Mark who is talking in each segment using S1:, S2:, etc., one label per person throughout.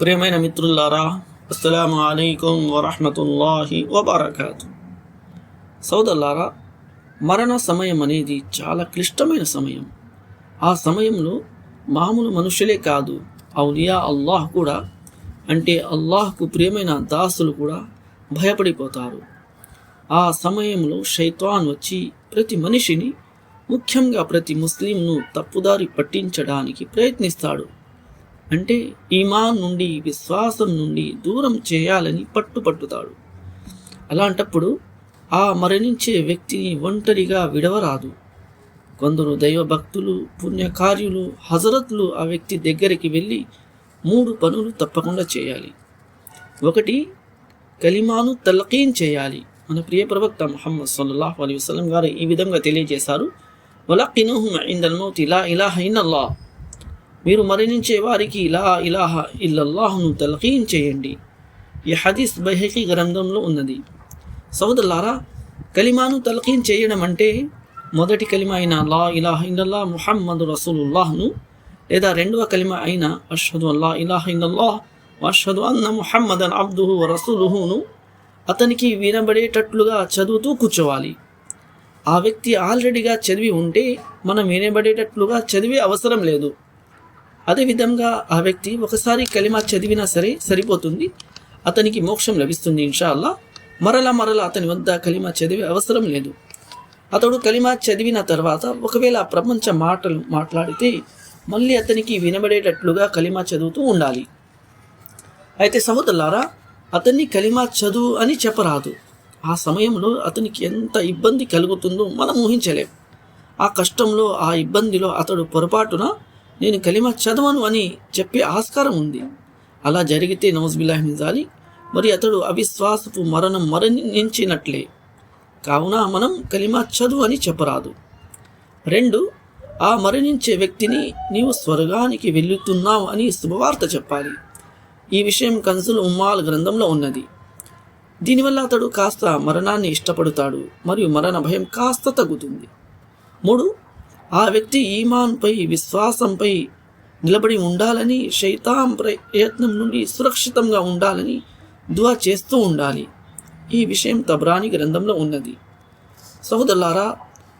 S1: ప్రియమైన మిత్రులారా అస్సలం అలైకుం వరహమతుల్లాహి వబర్కాతు. సోదరులారా మరణ సమయం అనేది చాలా క్లిష్టమైన సమయం. ఆ సమయంలో మామూలు మనుషులే కాదు అవునియా అల్లాహ్ కూడా అంటే అల్లాహ్కు ప్రియమైన దాసులు కూడా భయపడిపోతారు. ఆ సమయంలో శైతాన్ వచ్చి ప్రతి మనిషిని ముఖ్యంగా ప్రతి ముస్లింను తప్పుదారి పట్టించడానికి ప్రయత్నిస్తాడు. అంటే ఈమాన్ నుండి విశ్వాసం నుండి దూరం చేయాలని పట్టుపట్టుతాడు. అలాంటప్పుడు ఆ మరణించే వ్యక్తిని ఒంటరిగా విడవరాదు. కొందరు దైవభక్తులు పుణ్యకార్యులు హజరత్లు ఆ వ్యక్తి దగ్గరికి వెళ్ళి మూడు పనులు తప్పకుండా చేయాలి. ఒకటి కలిమాను తలకీన్ చేయాలి. మన ప్రియ ప్రవక్త ముహమ్మద్ సల్లాహ్ అలీ వసలం గారు ఈ విధంగా తెలియజేశారు. వలకినుహు ఇందల్ మౌత్ ఇలా ఇలాహ ఇన్నల్లా మీరు మరణించే వారికి ఇలా ఇలాహ ఇల్లల్లాహును తలకీన్ చేయండి. ఈ హదీస్ బైహకి గ్రంథంలో ఉన్నది. సోదరులారా కలిమాను తలకీన్ చేయడం అంటే మొదటి కలిమ అయిన లా ఇలాహ ఇల్లల్లా ముహమ్మద్ రసూలుల్లాహ్ను లేదా రెండవ కలిమ అయిన అష్హదు అల్లా ఇలాహ ఇల్లల్లాహ్ అష్హదు అన్న ముహమ్మదన్ అబ్దుహు రసూలుహును అతనికి వినబడేటట్లుగా చదువుతూ కూర్చోవాలి. ఆ వ్యక్తి ఆల్రెడీగా చదివి ఉంటే మనం వినబడేటట్లుగా చదివే అవసరం లేదు. అదేవిధంగా ఆ వ్యక్తి ఒకసారి కలిమా చదివినా సరే సరిపోతుంది. అతనికి మోక్షం లభిస్తుంది ఇన్షాల్లా మరలా మరలా అతని వద్ద కలిమా చదివే అవసరం లేదు. అతడు కలిమా చదివిన తర్వాత ఒకవేళ ప్రపంచ మాటలు మాట్లాడితే మళ్ళీ అతనికి వినబడేటట్లుగా కలిమా చదువుతూ ఉండాలి. అయితే సహోదరులారా అతన్ని కలిమా చదువు అని చెప్పరాదు. ఆ సమయంలో అతనికి ఎంత ఇబ్బంది కలుగుతుందో మనం ఊహించలేం. ఆ కష్టంలో ఆ ఇబ్బందిలో అతడు పొరపాటున నేను కలిమా చదవను అని చెప్పే ఆస్కారం ఉంది. అలా జరిగితే నౌజ్బిల్లాహిమిజాలి మరి అతడు అవిశ్వాసపు మరణం మరణించినట్లే. కావున మనం కలిమా చదువు అని చెప్పరాదు. రెండు ఆ మరణించే వ్యక్తిని నీవు స్వర్గానికి వెళ్తున్నావు అని శుభవార్త చెప్పాలి. ఈ విషయం కన్సుల్ ఉమ్మాల్ గ్రంథంలో ఉన్నది. దీనివల్ల అతడు కాస్త మరణాన్ని ఇష్టపడతాడు మరియు మరణ భయం కాస్త తగ్గుతుంది. మూడు ఆ వ్యక్తి ఈమాన్పై విశ్వాసంపై నిలబడి ఉండాలని శైతాం ప్రయత్నం నుండి సురక్షితంగా ఉండాలని దువా చేస్తూ ఉండాలి. ఈ విషయం తబ్రాని గ్రంథంలో ఉన్నది. సహోదరులారా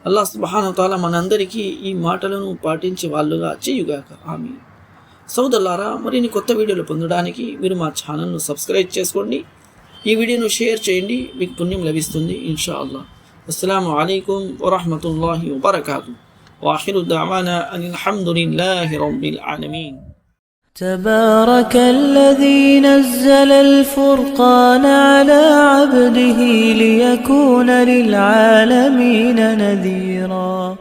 S1: అల్లా సుబానతాల మనందరికీ ఈ మాటలను పాటించే వాళ్ళుగా చేయుగాక. ఆమె సోదరులారా మరిన్ని కొత్త వీడియోలు పొందడానికి మీరు మా ఛానల్ను సబ్స్క్రైబ్ చేసుకోండి. ఈ వీడియోను షేర్ చేయండి. మీకు పుణ్యం లభిస్తుంది ఇన్షా అల్లా అస్సలం అయికం వరహమూల వబర్కాతు. وآخر دعوانا أن الحمد لله رب العالمين.
S2: تبارك الذي نزل الفرقان على عبده ليكون للعالمين نذيرا.